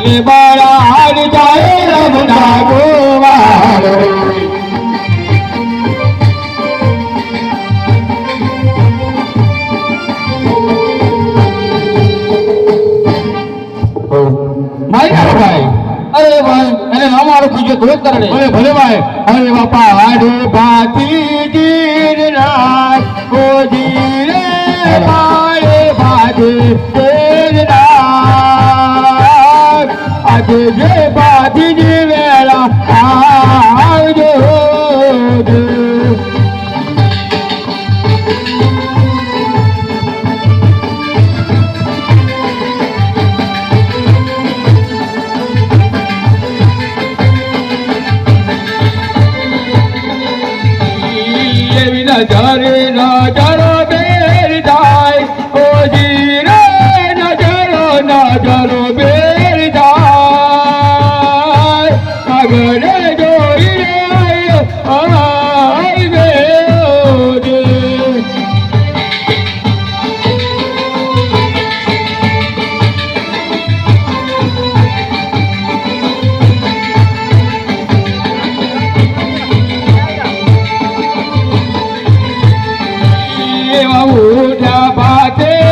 બરાડ જાય અરે ભાઈ એને નામ આરું ધોધ કરડે અરે ભલે ભાઈ. હવે બાપા અરે ભાતી ગીર રાત કોજી રે ભાઈ ભાતી નજર નજર બેર જાય ઓ જી રે નજર નજર બેર જાય. અગર જોઈ રે આ bater.